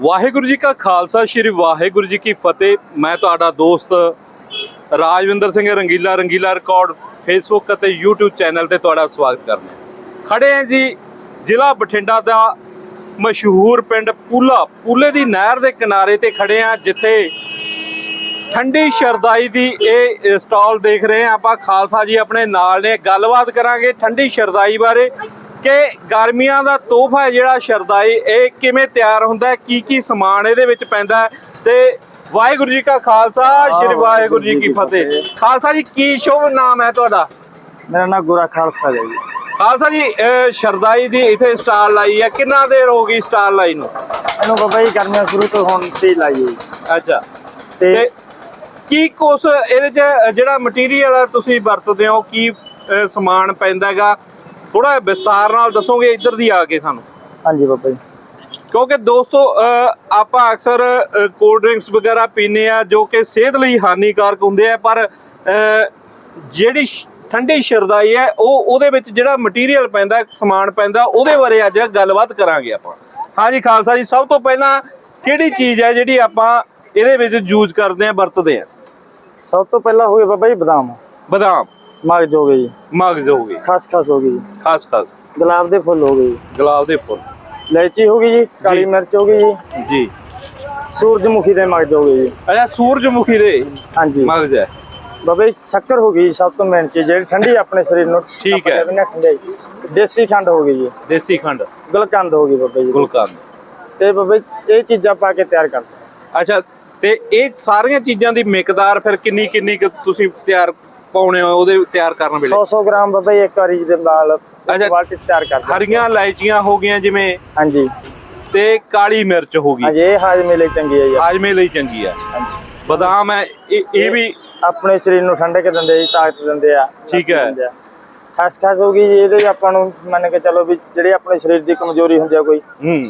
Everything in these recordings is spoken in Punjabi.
ਵਾਹਿਗੁਰੂ ਜੀ ਕਾ ਖਾਲਸਾ, ਸ੍ਰੀ ਵਾਹਿਗੁਰੂ ਜੀ ਕੀ ਫਤਿਹ। ਮੈਂ ਤੁਹਾਡਾ ਦੋਸਤ ਰਾਜਵਿੰਦਰ ਸਿੰਘ ਰੰਗੀਲਾ ਰੰਗੀਲਾ ਰਿਕਾਰਡ ਫੇਸਬੁੱਕ ਅਤੇ YouTube ਚੈਨਲ ਤੇ ਤੁਹਾਡਾ ਸਵਾਗਤ ਕਰਦਾ ਹਾਂ। ਖੜੇ ਹਾਂ ਜੀ ਜ਼ਿਲ੍ਹਾ ਬਠਿੰਡਾ ਦਾ ਮਸ਼ਹੂਰ ਪਿੰਡ ਪੂਲਾ। ਪੂਲੇ ਦੀ ਨਹਿਰ ਦੇ ਕਿਨਾਰੇ ਤੇ ਖੜੇ ਹਾਂ, ਜਿੱਥੇ ਠੰਡੀ ਸ਼ਰਦਾਈ ਦੀ ਇਹ ਸਟਾਲ ਦੇਖ ਰਹੇ ਹਾਂ ਆਪਾਂ। ਖਾਲਸਾ ਜੀ ਆਪਣੇ ਨਾਲ ਨੇ। ਗੱਲਬਾਤ ਕਰਾਂਗੇ ਠੰਡੀ ਸ਼ਰਦਾਈ ਬਾਰੇ। ਕਿ ਗਰਮੀਆਂ ਦਾ ਤੋਹਫਾ ਜਿਹੜਾ ਸ਼ਰਦਾਈ ਇਹ ਕਿਵੇਂ ਤਿਆਰ ਹੁੰਦਾ ਹੈ? ਕੀ ਕੀ ਸਮਾਨ ਇਹਦੇ ਵਿੱਚ ਪੈਂਦਾ ਹੈ? ਤੇ ਵਾਹਿਗੁਰੂ ਜੀ ਕਾ ਖਾਲਸਾ ਸ੍ਰੀ ਵਾਹਿਗੁਰੂ ਜੀ ਕੀ ਫਤਿਹ। ਖਾਲਸਾ ਜੀ ਕੀ ਸ਼ੁਭ ਨਾਮ ਹੈ ਤੁਹਾਡਾ? ਮੇਰਾ ਨਾਮ ਗੁਰਾ ਖਾਲਸਾ ਹੈ ਜੀ। ਖਾਲਸਾ ਜੀ ਸ਼ਰਦਾਈ ਦੀ ਇੱਥੇ ਸਟਾਲ ਲਾਈ ਹੈ। ਕਿੰਨਾ ਦੇਰ ਹੋ ਗਈ ਸਟਾਲ ਲਾਈ ਨੂੰ? ਇਹਨੂੰ ਬਾਬਾ ਜੀ ਗਰਮੀਆਂ ਸ਼ੁਰੂ ਤੋਂ ਹੁਣ ਤੇ ਲਾਈ ਹੈ। ਅੱਛਾ। ਤੇ ਕੀ ਕੁਛ ਇਹਦੇ ਚ ਜਿਹੜਾ ਮਟੀਰੀਅਲ ਤੁਸੀਂ ਵਰਤਦੇ ਹੋ? ਕੀ ਸਮਾਨ ਪੈਂਦਾ ਹੈਗਾ? ਥੋੜਾ ਵਿਸਤਾਰ ਨਾਲ ਦੱਸੋਗੇ ਇੱਧਰ ਦੀ ਆ ਕੇ ਸਾਨੂੰ? ਹਾਂਜੀ ਬਾਬਾ ਜੀ। ਕਿਉਂਕਿ ਦੋਸਤੋ ਆਪਾਂ ਅਕਸਰ ਕੋਲਡ ਡਰਿੰਕਸ ਵਗੈਰਾ ਪੀਨੇ ਆ ਜੋ ਕਿ ਸਿਹਤ ਲਈ ਹਾਨੀਕਾਰਕ ਹੁੰਦੇ ਆ ਪਰ ਜਿਹੜੀ ਠੰਡੀ ਸ਼ਰਦਾਈ ਹੈ ਉਹ ਉਹਦੇ ਵਿੱਚ ਜਿਹੜਾ ਮਟੀਰੀਅਲ ਪੈਂਦਾ ਸਮਾਨ ਪੈਂਦਾ ਉਹਦੇ ਬਾਰੇ ਅੱਜ ਗੱਲਬਾਤ ਕਰਾਂਗੇ ਆਪਾਂ। ਹਾਂਜੀ ਖਾਲਸਾ ਜੀ ਸਭ ਤੋਂ ਪਹਿਲਾਂ ਕਿਹੜੀ ਚੀਜ਼ ਹੈ ਜਿਹੜੀ ਆਪਾਂ ਇਹਦੇ ਵਿੱਚ ਯੂਜ਼ ਕਰਦੇ ਆ ਵਰਤਦੇ ਆ ਸਭ ਤੋਂ ਪਹਿਲਾਂ ਹੋ ਗਏ ਬਾਬਾ ਜੀ ਬਦਾਮ। ਬਦਾਮ। ਮਗਜ ਹੋ ਜੀ ਮਗਜ਼ ਹੋ ਗਏ ਖਸਖਸ ਹੋ ਗਈ। ਖਾਸ ਖਾਸ। ਗੁਲਾਬ ਦੇ ਫੁੱਲ ਹੋ ਗਏ। ਜੀ ਗੁਲਾਬ ਦੇ ਫੁੱਲ। ਇਲਾਇਚੀ ਹੋ ਗਈ ਜੀ ਕਾਲੀ। ਮਿਰਚ ਹੋ ਗਈ ਜੀ। ਜੀ। ਸੂਰਜਮੁਖੀ ਦੇ ਮਗਜ ਹੋ ਗਏ ਜੀ। ਅੱਛਾ ਸੂਰਜਮੁਖੀ ਦੇ ਹਾਂਜੀ। ਮਗਜ਼ ਹੈ। ਬਾਬਾ ਸ਼ੱਕਰ ਹੋ ਗਈ ਸਭ ਤੋਂ ਮੇਨ ਚੀਜ਼ ਜਿਹੜੀ ਠੰਡੀ ਆਪਣੇ ਸਰੀਰ ਨੂੰ ਠੀਕ ਹੈ। ਹਾਂ ਠੰਡਾਈ ਦੇਸੀ ਖੰਡ ਹੋ ਗਈ ਜੀ। ਦੇਸੀ ਖੰਡ। ਗੁਲਕੰਦ ਹੋ ਗਈ ਬਾਬਾ ਜੀ। ਗੁਲਕੰਦ। ਤੇ ਬਾਬਾ ਇਹ ਚੀਜ਼ਾਂ ਪਾ ਕੇ ਤਿਆਰ ਕਰਦੇ। ਅੱਛਾ ਤੇ ਇਹ ਸਾਰੀਆਂ ਚੀਜ਼ਾਂ ਦੀ ਮਿਕਦਾਰ ਫਿਰ ਕਿੰਨੀ ਕਿੰਨੀ ਤੁਸੀਂ ਤਿਆਰ ਪਾਉਣੇ ਹੋ ਉਹਦੇ ਤਿਆਰ ਕਰਨ ਵੇਲੇ? 100 100 ਗ੍ਰਾਮ ਬਾਬਾ ਜੀ ਇੱਕ ਵਾਰੀ ਦੇ ਨਾਲ। ਬਾਲਟੀ ਤਿਆਰ ਕਰਦੇ। ਹਰੀਆਂ ਇਲਾਇਚੀਆਂ ਹੋ ਗਈਆਂ ਜਿਵੇਂ? ਹਾਂਜੀ। ਤੇ ਕਾਲੀ ਮਿਰਚ ਹੋ ਗਈ। ਹਾਂਜੀ ਇਹ ਹਾਜ਼ਮੇ ਲਈ ਚੰਗੀ ਹੈ ਜੀ। ਹਾਜਮੇ ਲਈ ਚੰਗੀ ਹੈ ਬਦਾਮ ਹੈ ਇਹ ਵੀ ਆਪਣੇ ਸਰੀਰ ਨੂੰ ਠੰਡਕ ਦਿੰਦੇ ਜੀ ਤਾਕਤ ਦਿੰਦੇ ਆ। ਠੀਕ ਹੈ। ਦਿੰਦੇ ਆ। ਖਸਖਸ ਹੋ ਗਈ ਜੀ ਇਹਦੇ ਆਪਾਂ ਨੂੰ ਮੰਨ ਕੇ ਚੱਲੋ ਵੀ ਜਿਹੜੇ ਆਪਣੇ ਸਰੀਰ ਦੀ ਕਮਜ਼ੋਰੀ ਹੁੰਦੀ ਆ ਕੋਈ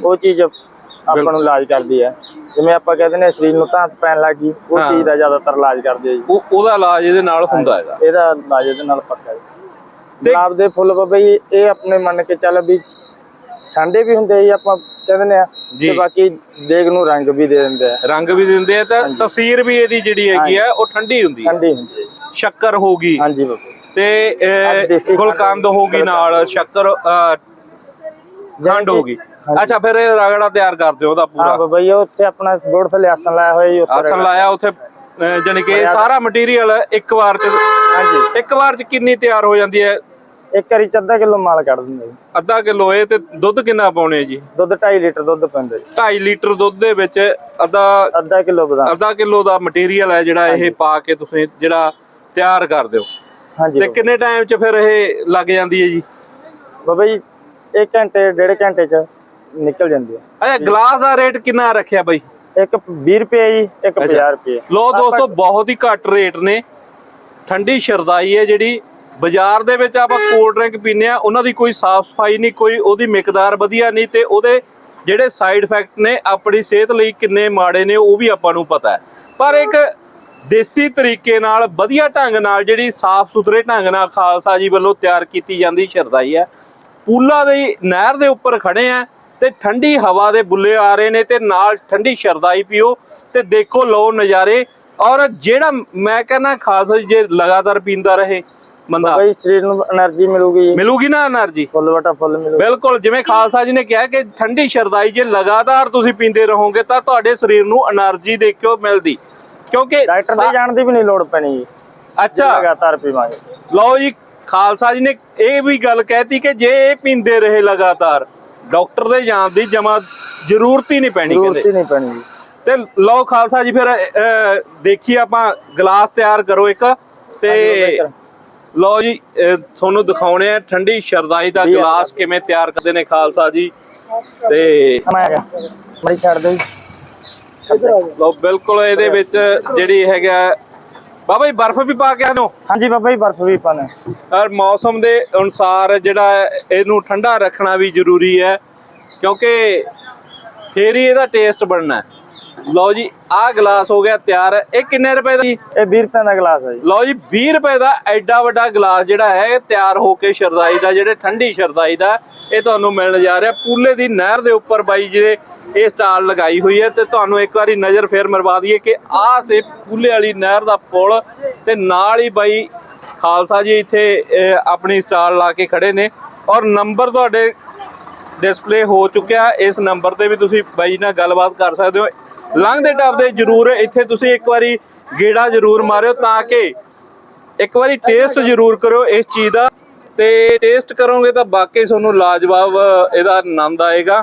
ਉਹ ਚੀਜ਼ ਆਪਾਂ ਨੂੰ ਇਲਾਜ ਕਰਦੀ ਆ। ਜਿਵੇਂ ਆਪਾਂ ਕਹਿੰਦੇ ਨੇ ਸਰੀਰ ਨੂੰ ਧਾਤ ਪੈਣ ਲੱਗੀ ਉਹ ਹਾਂ। ਚੀਜ਼ ਦਾ ਜ਼ਿਆਦਾਤਰ ਇਲਾਜ ਕਰਦੀ ਹੈ ਜੀ। ਉਹ ਉਹਦਾ ਇਲਾਜ ਇਹਦੇ ਨਾਲ ਹੁੰਦਾ ਹੈਗਾ ਇਹਦਾ ਇਲਾਜ ਇਹਦੇ ਨਾਲ ਪੱਕਾ ਤੇ- ਗੁਲਾਬ ਦੇ ਫੁੱਲ ਬਾਬਾ ਜੀ ਇਹ ਆਪਣੇ ਮੰਨ ਕੇ ਚੱਲ ਵੀ ਠੰਡੇ ਵੀ ਹੁੰਦੇ ਆ ਜੀ ਆਪਾਂ ਕਹਿੰਦੇ ਨੇ ਆ। ਤੇ ਬਾਕੀ ਦੇਗ ਨੂੰ ਰੰਗ ਵੀ ਦੇ ਦਿੰਦੇ ਆ। ਰੰਗ ਵੀ ਦਿੰਦੇ ਆ ਤਾਂ ਤਸੀਰ ਵੀ ਇਹਦੀ ਜਿਹੜੀ ਹੈਗੀ ਆ ਉਹ ਠੰਡੀ ਹੁੰਦੀ ਹੈ ਠੰਡੀ ਹੁੰਦੀ ਹੈ। ਸ਼ੱਕਰ ਹੋ ਗਈ। ਹਾਂਜੀ ਬਾਬਾ। ਤੇ ਗੁਲਕੰਦ ਹੋ ਗਈ ਨਾਲ ਸ਼ੱਕਰ ਖੰਡ ਹੋ ਗਈ। ਅੱਛਾ ਫਿਰ ਇਹ ਰਗੜਾ ਤਿਆਰ ਕਰਦੇ ਹੋ ਉਹਦਾ ਹਾਂ ਪੂਰਾ ਉਹ ਉੱਥੇ ਆਪਣਾ ਬੋਰਡ ਥੱਲੇ ਆਸਣ ਲਾਇਆ ਹੋਇਆ ਜੀ ਉੱਪਰ ਆਸਣ ਲਾਇਆ ਉੱਥੇ ਅਹ, ਜਾਣੀ ਕਿ ਇਹ ਸਾਰਾ ਮਟੀਰੀਅਲ ਇੱਕ ਵਾਰ ਚ ਹਾਂਜੀ। ਇੱਕ ਵਾਰ ਚ ਕਿੰਨੀ ਤਿਆਰ ਹੋ ਜਾਂਦੀ ਹੈ? ਇੱਕ ਵਾਰੀ ਚ ਅੱਧਾ ਕਿਲੋ ਮਾਲ ਕੱਢ ਦਿੰਦੇ ਜੀ। ਅੱਧਾ ਕਿਲੋ ਇਹ ਤੇ ਦੁੱਧ ਕਿੰਨਾ ਪਾਉਣੇ ਜੀ? ਦੁੱਧ 2.5 ਲੀਟਰ ਦੁੱਧ ਪੈਂਦਾ ਜੀ। 2.5 ਲੀਟਰ ਦੁੱਧ ਦੇ ਵਿੱਚ ਅੱਧਾ ਅੱਧਾ ਕਿਲੋ ਬਦਾਮ। ਅੱਧਾ ਕਿਲੋ ਦਾ ਮਟੀਰੀਅਲ ਹੈ ਜਿਹੜਾ ਇਹ ਪਾ ਕੇ ਤੁਸੀਂ ਜਿਹੜਾ ਤਿਆਰ ਕਰਦੇ ਹੋ। ਹਾਂਜੀ। ਤੇ ਕਿੰਨੇ ਟਾਈਮ ਚ ਫਿਰ ਇਹ ਲੱਗ ਜਾਂਦੀ ਹੈ ਜੀ? ਬਾਬਾ ਜੀ 1 ਘੰਟੇ ਡੇਢ ਘੰਟੇ ਚ ਨਿਕਲ ਜਾਂਦੀ ਹੈ। ਅੱਛਾ ਗਲਾਸ ਦਾ ਰੇਟ ਕਿੰਨਾ ਰੱਖਿਆ ਬਾਈ? ਇੱਕ 20 ਰੁਪਏ ਜੀ ਇੱਕ 50 ਰੁਪਏ। ਲੋ ਦੋਸਤੋ ਬਹੁਤ ਹੀ ਘੱਟ ਰੇਟ ਨੇ। ਠੰਡੀ ਸ਼ਰਦਾਈ ਹੈ ਜਿਹੜੀ। ਬਾਜ਼ਾਰ ਦੇ ਵਿੱਚ ਆਪਾਂ ਕੋਲਡ ਡਰਿੰਕ ਪੀਨੇ ਆ ਉਹਨਾਂ ਦੀ ਕੋਈ ਸਾਫ਼ ਸਫ਼ਾਈ ਨਹੀਂ ਕੋਈ ਉਹਦੀ ਮਿਕਦਾਰ ਵਧੀਆ ਨਹੀਂ ਤੇ ਉਹਦੇ ਜਿਹੜੇ ਸਾਈਡ ਇਫੈਕਟ ਨੇ ਆਪਣੀ ਸਿਹਤ ਲਈ ਕਿੰਨੇ ਮਾੜੇ ਨੇ ਉਹ ਵੀ ਆਪਾਂ ਨੂੰ ਪਤਾ ਹੈ। ਪਰ ਇੱਕ ਦੇਸੀ ਤਰੀਕੇ ਨਾਲ ਵਧੀਆ ਢੰਗ ਨਾਲ ਜਿਹੜੀ ਸਾਫ਼ ਸੁਥਰੇ ਢੰਗ ਨਾਲ ਖਾਲਸਾ ਜੀ ਵੱਲੋਂ ਤਿਆਰ ਕੀਤੀ ਜਾਂਦੀ ਸ਼ਰਦਾਈ ਹੈ। ਪੂਲਾ ਦੀ ਨਹਿਰ ਦੇ ਉੱਪਰ ਖੜੇ ਆ ਤੇ ਠੰਡੀ ਹਵਾ ਦੇ ਬੁੱਲੇ ਆ ਰਹੇ ਨੇ ਤੇ ਨਾਲ ਠੰਡੀ ਸ਼ਰਦਾਈ ਪੀਓ ਤੇ ਦੇਖੋ ਲਓ ਨਜ਼ਾਰੇ। ਔਰ ਜਿਹੜਾ ਮੈਂ ਕਹਿੰਦਾ ਖਾਲਸਾ ਜੇ ਲਗਾਤਾਰ ਪੀਂਦਾ ਰਹੇ ਬੰਦਾ। ਬਈ ਸਰੀਰ ਨੂੰ એનર્ਜੀ ਮਿਲੂਗੀ। ਮਿਲੂਗੀ ਨਾ એનર્ਜੀ ਫੁੱਲ ਵਟਾ ਫੁੱਲ ਮਿਲੂਗੀ। ਬਿਲਕੁਲ ਜਿਵੇਂ ਖਾਲਸਾ ਜੀ ਨੇ ਕਿਹਾ ਕਿ ਠੰਡੀ ਸ਼ਰਦਾਈ ਜੇ ਲਗਾਤਾਰ ਤੁਸੀਂ ਪੀਂਦੇ ਰਹੋਗੇ ਤਾਂ ਤੁਹਾਡੇ ਸਰੀਰ ਨੂੰ એનર્ਜੀ ਦੇਖਿਓ ਮਿਲਦੀ? ਕਿਉਂਕਿ ਡਾਕਟਰ ਦੇ ਜਾਣ ਦੀ ਵੀ ਨਹੀਂ ਲੋੜ ਪੈਣੀ ਜੀ। ਅੱਛਾ। ਲਗਾਤਾਰ ਪੀਵਾਂਗੇ। ਲਓ ਜੀ ਖਾਲਸਾ ਜੀ ਨੇ ਇਹ ਵੀ ਗੱਲ ਕਹਿਤੀ ਕਿ ਜੇ ਇਹ ਪੀਂਦੇ ਰਹੇ ਲਗਾਤਾਰ ਡਾਕਟਰ ਦੇ ਜਾਣ ਦੀ ਜਮਾ ਜ਼ਰੂਰਤ ਹੀ ਨਹੀਂ ਪੈਣੀ ਜ਼ਰੂਰਤ ਹੀ ਨਹੀਂ ਪੈਣੀ ਜੀ। ਤੇ ਲਓ ਖਾਲਸਾ ਜੀ ਫਿਰ ਦੇਖੀਏ ਆਪਾਂ ਗਲਾਸ ਤਿਆਰ ਕਰੋ ਇੱਕ। ਤੇ ਲਓ ਜੀ ਤੁਹਾਨੂੰ ਦਿਖਾਉਣੇ ਆ ਠੰਡੀ ਸ਼ਰਦਾਈ ਦਾ ਗਲਾਸ ਕਿਵੇਂ ਤਿਆਰ ਕਰਦੇ ਨੇ ਖਾਲਸਾ ਜੀ। ਤੇ ਮੈਂ ਗਿਆ। ਮੜੀ ਛੱਡ ਜੀ। ਲਓ ਬਿਲਕੁਲ ਇਹਦੇ ਵਿੱਚ ਜਿਹੜੀ ਹੈਗਾ ਬਾਬਾ ਜੀ ਬਰਫ਼ ਵੀ ਪਾ ਕੇ ਆਨੋ ਹਾਂਜੀ ਬਾਬਾ ਜੀ ਬਰਫ ਵੀ ਪਾਣਾ ਔਰ ਮੌਸਮ ਦੇ ਅਨੁਸਾਰ ਜਿਹੜਾ ਇਹਨੂੰ ਠੰਡਾ ਰੱਖਣਾ ਵੀ ਜ਼ਰੂਰੀ ਹੈ ਕਿਉਂਕਿ ਫੇਰ ਹੀ ਇਹਦਾ ਟੇਸਟ ਬਣਨਾ। ਲਓ ਜੀ ਆਹ ਗਲਾਸ ਹੋ ਗਿਆ ਤਿਆਰ। ਇਹ ਕਿੰਨੇ ਰੁਪਏ ਦਾ ਜੀ? ਇਹ 20 ਰੁਪਏ ਦਾ ਗਲਾਸ ਹੈ ਜੀ। ਲਓ ਜੀ 20 ਰੁਪਏ ਦਾ ਐਡਾ ਵੱਡਾ ਗਲਾਸ ਜਿਹੜਾ ਹੈ ਇਹ ਤਿਆਰ ਹੋ ਕੇ ਸ਼ਰਦਾਈ ਦਾ ਜਿਹੜੇ ਠੰਡੀ ਸ਼ਰਦਾਈ ਦਾ ਇਹ ਤੁਹਾਨੂੰ ਮਿਲਣ ਜਾ ਰਿਹਾ। ਪੂਲੇ ਦੀ ਨਹਿਰ ਦੇ ਉੱਪਰ ਬਾਈ ਜਿਹੜੇ ਇਹ ਸਟਾਲ ਲਗਾਈ ਹੋਈ ਹੈ ਤੇ ਤੁਹਾਨੂੰ ਇੱਕ ਵਾਰੀ ਨਜ਼ਰ ਫੇਰ ਮਰਵਾ ਦਈਏ ਕਿ ਆਹ ਸੇ ਪੂਲੇ ਵਾਲੀ ਨਹਿਰ ਦਾ ਪੁਲ ਤੇ ਨਾਲ ਹੀ ਬਾਈ ਖਾਲਸਾ ਜੀ ਇੱਥੇ ਆਪਣੀ ਸਟਾਲ ਲਾ ਕੇ ਖੜੇ ਨੇ ਔਰ ਨੰਬਰ ਤੁਹਾਡੇ ਡਿਸਪਲੇ ਹੋ ਚੁੱਕਿਆ। ਇਸ ਨੰਬਰ ਤੇ ਵੀ ਤੁਸੀਂ ਬਾਈ ਨਾਲ ਗੱਲਬਾਤ ਕਰ ਸਕਦੇ ਹੋ। ਲੰਘਦੇ ਟੱਪਦੇ ਜਰੂਰ ਇੱਥੇ ਤੁਸੀਂ ਇੱਕ ਵਾਰੀ ਗੇੜਾ ਜਰੂਰ ਮਾਰਿਓ ਤਾਂ ਕਿ ਇੱਕ ਵਾਰੀ ਟੇਸਟ ਜਰੂਰ ਕਰਿਓ ਇਸ ਚੀਜ਼ ਦਾ। ਤੇ ਟੇਸਟ ਕਰੋਗੇ ਤਾਂ ਬਾਕੀ ਤੁਹਾਨੂੰ ਲਾਜਵਾਬ ਇਹਦਾ ਆਨੰਦ ਆਏਗਾ।